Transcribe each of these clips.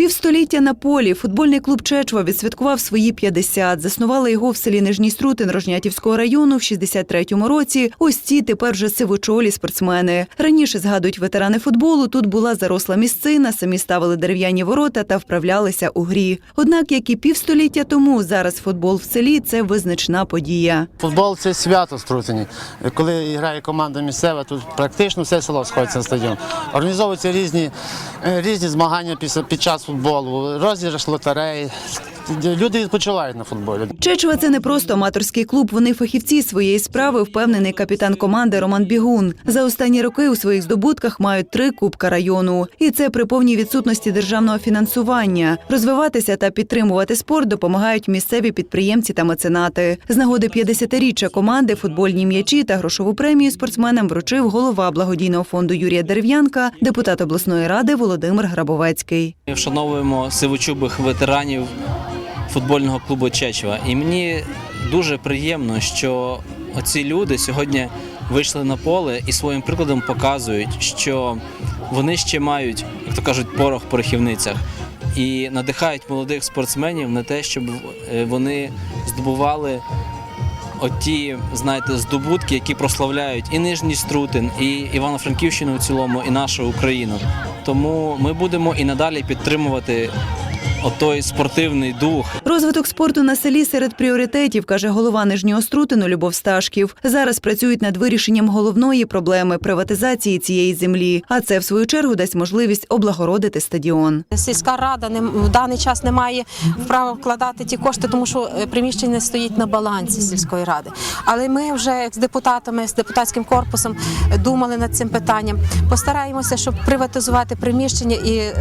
Півстоліття на полі футбольний клуб Чечва відсвяткував свої 50. Заснували його в селі Нижній Струтин Рожнятівського району в 63-му році. Ось ці тепер вже сивочолі спортсмени. Раніше згадують ветерани футболу. Тут була заросла місцина, самі ставили дерев'яні ворота та вправлялися у грі. Однак, як і півстоліття тому, зараз футбол в селі це визначна подія. Футбол це свято в Струтині. Коли грає команда місцева, тут практично все село сходиться на стадіон. Організовуються різні, е, різні змагання під час футболу, розіграш лотерей. Люди відпочивають на футболі. Чечва це не просто аматорський клуб. Вони фахівці своєї справи, впевнений капітан команди Роман Бігун. За останні роки у своїх здобутках мають три кубка району, і це при повній відсутності державного фінансування. Розвиватися та підтримувати спорт допомагають місцеві підприємці та меценати. З нагоди 50-річчя команди футбольні м'ячі та грошову премію спортсменам вручив голова благодійного фонду Юрія Дерев'янка, депутат обласної ради Володимир Грабовецький. Вшановуємо сивочубих ветеранів футбольного клубу Чечва. І мені дуже приємно, що оці люди сьогодні вийшли на поле і своїм прикладом показують, що вони ще мають, як то кажуть, порох в порохівницях. І надихають молодих спортсменів на те, щоб е, вони здобували оті, знаєте, здобутки, які прославляють і Нижній Струтин, і Івано-Франківщину в цілому, і нашу Україну. Тому ми будемо і надалі підтримувати отой спортивний дух, Розвиток спорту на селі серед пріоритетів, каже голова Нижнього Струтину Любов Сташків. Зараз працюють над вирішенням головної проблеми приватизації цієї землі. А це в свою чергу дасть можливість облагородити стадіон. Сільська рада не в даний час не має права вкладати ті кошти, тому що е, приміщення не стоїть на балансі сільської ради. Але ми вже як з депутатами, з депутатським корпусом е, думали над цим питанням. Постараємося, щоб приватизувати приміщення і е,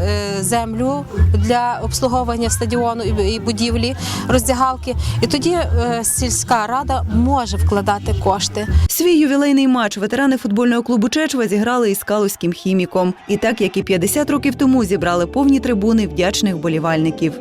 землю для обслуговування стадіону і, і будівлі, роздягалки. І тоді е, сільська рада може вкладати кошти. Свій ювілейний матч ветерани футбольного клубу Чечва зіграли із калузьким хіміком. І так як і 50 років тому зібрали повні трибуни вдячних болівальників.